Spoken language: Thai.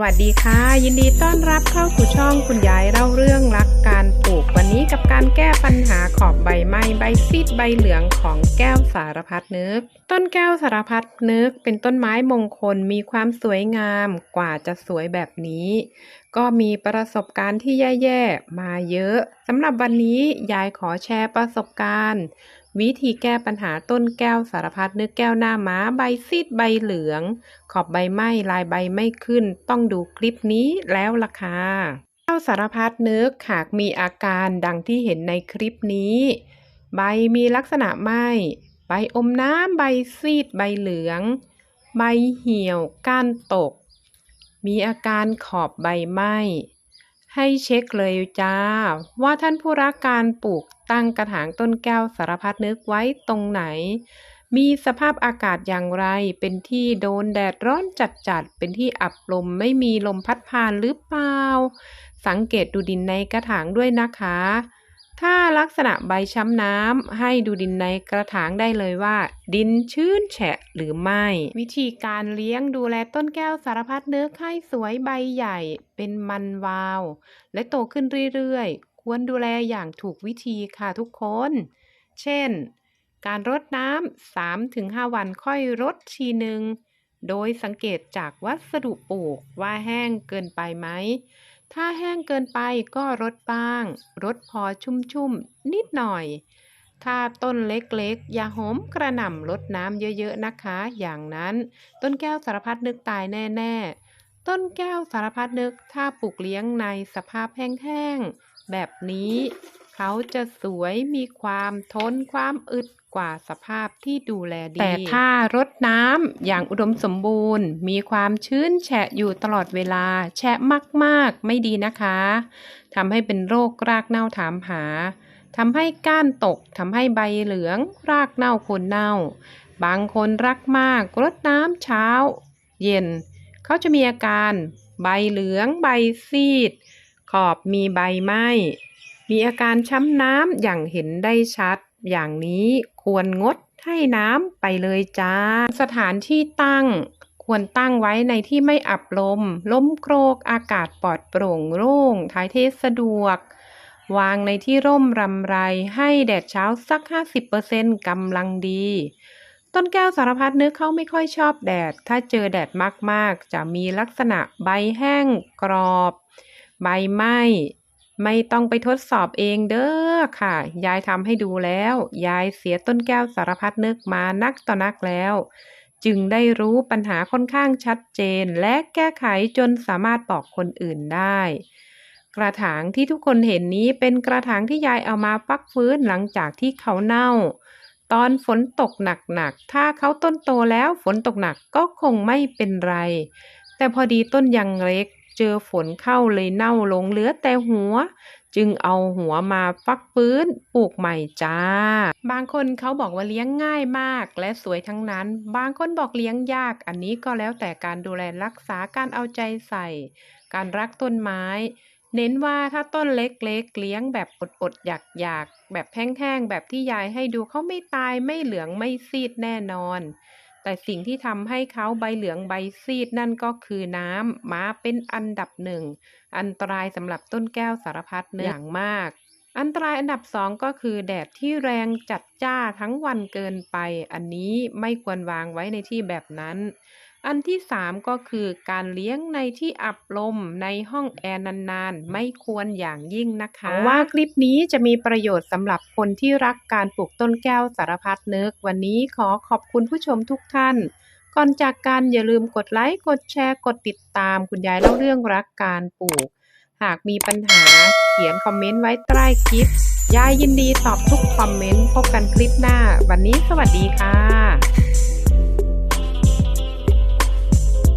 สวัสดีค่ะ ยินดีต้อนรับเข้าสู่ช่องคุณยายเล่าเรื่องรักการปลูกวันนี้กับการแก้ปัญหาขอบใบไม้ใบซีดใบเหลืองของแก้วสารพัดนึก ต้นแก้วสารพัดนึก เป็นต้นไม้มงคลมีความสวยงามกว่าจะสวยแบบนี้ ก็มีประสบการณ์ที่แย่ๆมาเยอะสำหรับวันนี้ยายขอแชร์ประสบการณ์ วิธีแก้ปัญหาต้นแก้วสารพัดนึกแก้วหน้าม้า ใบซีดใบเหลือง ขอบใบไหม้ลายใบไม่ขึ้น ต้องดูคลิปนี้แล้วล่ะค่ะแก้วสารพัดนึกหากมีอาการดังที่เห็นในคลิปนี้ ใบมีลักษณะไหม้ใบอมน้ำใบซีดใบเหลือง ใบเหี่ยวก้านตก มีอาการขอบใบไหม้ให้เช็คเลยจ้า ว่าท่านผู้รักการปลูก ตั้งกระถางต้นแก้วสารพัดนึกไว้ตรงไหน มีสภาพอากาศอย่างไร เป็นที่โดนแดดร้อนจัดๆ เป็นที่อับลมไม่มีลมพัดผ่านหรือเปล่า สังเกตดูดินในกระถางด้วยนะคะ ถ้าลักษณะใบช้ำน้ำให้ดูดินในกระถางได้เลยว่า ดินชื้นแฉะหรือไม่ วิธีการเลี้ยงดูแลต้นแก้วสารพัดนึกให้สวยใบใหญ่เป็นมันวาว และโตขึ้นเรื่อยๆ ควรดูแลอย่างถูกวิธีค่ะทุกคน เช่น การรดน้ำ3-5 วันค่อยรดทีหนึ่ง โดยสังเกตจากวัสดุปลูกว่าแห้งเกินไปไหม ถ้าแห้งเกินไปก็รดบ้าง รดพอชุ่มๆ นิดหน่อย ถ้าต้นเล็กๆ อย่าโหมกระหน่ำรดน้ำเยอะๆนะคะ อย่างนั้น ต้นแก้วสารพัดนึกตายแน่ ๆต้นแก้วสารพัดนึกถ้าปลูกเลี้ยงในสภาพแห้งๆ แบบนี้เขาจะสวยมีความทนความอึดกว่าสภาพที่ดูแลดี แต่ถ้ารดน้ำอย่างอุดมสมบูรณ์ มีความชื้นแฉะอยู่ตลอดเวลา แฉะมากๆ ไม่ดีนะคะทำให้เป็นโรครากเน่าถามหาทำให้ก้านตกทำให้ใบเหลือง รากเน่าคนเน่า บางคนรักมากรดน้ำเช้า เย็น เขาจะมีอาการ ใบเหลืองใบซีด ขอบมีใบไหม้มีอาการช้ำน้ำอย่างเห็นได้ชัด อย่างนี้ควรงดให้น้ำไปเลยจ้า สถานที่ตั้ง ควรตั้งไว้ในที่ไม่อับลม ล้มโกรกอากาศปลอดโปร่งโล่งถ่ายเทสะดวก วางในที่ร่มรำไรให้แดดเช้าสัก 50%กำลังดี ต้นแก้วสารพัดนึกเขาไม่ค่อยชอบแดด ถ้าเจอแดดมากๆ จะมีลักษณะใบแห้งกรอบ ใบไม้ไม่ต้องไปทดสอบเองเด้อค่ะ ยายทำให้ดูแล้ว ยายเสียต้นแก้วสารพัดนึกมานักต่อนักแล้ว จึงได้รู้ปัญหาค่อนข้างชัดเจนและแก้ไขจนสามารถบอกคนอื่นได้ กระถางที่ทุกคนเห็นนี้เป็นกระถางที่ยายเอามาพักฟื้นหลังจากที่เขาเน่า ตอนฝนตกหนักๆถ้าเขาต้นโตแล้วฝนตกหนักก็คงไม่เป็นไร แต่พอดีต้นยังเล็ก เจอฝนเข้าเลยเน่าลงเหลือแต่หัว จึงเอาหัวมาฟักฟื้นปลูกใหม่จ้า บางคนเขาบอกว่าเลี้ยงง่ายมากและสวยทั้งนั้น บางคนบอกเลี้ยงยาก อันนี้ก็แล้วแต่การดูแลรักษาการเอาใจใส่ การรักต้นไม้ เน้นว่าถ้าต้นเล็กๆเลี้ยงแบบอดๆอยากๆแบบแห้งๆแบบที่ยายให้ดูเขาไม่ตายไม่เหลืองไม่ซีดแน่นอน แต่สิ่งที่ทำให้เขาใบเหลืองใบซีดนั่นก็คือน้ำมาเป็นอันดับหนึ่ง อันตรายสำหรับต้นแก้วสารพัดนึกอย่างมาก อันตรายอันดับสองก็คือแดดที่แรงจัดจ้าทั้งวันเกินไป อันนี้ไม่ควรวางไว้ในที่แบบนั้น อันที่สามก็คือการเลี้ยงในที่อับลมในห้องแอร์นานๆ ไม่ควรอย่างยิ่งนะคะว่าคลิปนี้จะมีประโยชน์สำหรับคนที่รักการปลูกต้นแก้วสารพัดนึก วันนี้ขอขอบคุณผู้ชมทุกท่าน ก่อนจากกันอย่าลืมกดไลค์ กดแชร์ กดติดตามคุณยายเล่าเรื่องรักการปลูก หากมีปัญหาเขียนคอมเมนต์ไว้ใต้คลิป ยายยินดีตอบทุกคอมเมนต์ พบกันคลิปหน้า วันนี้สวัสดีค่ะ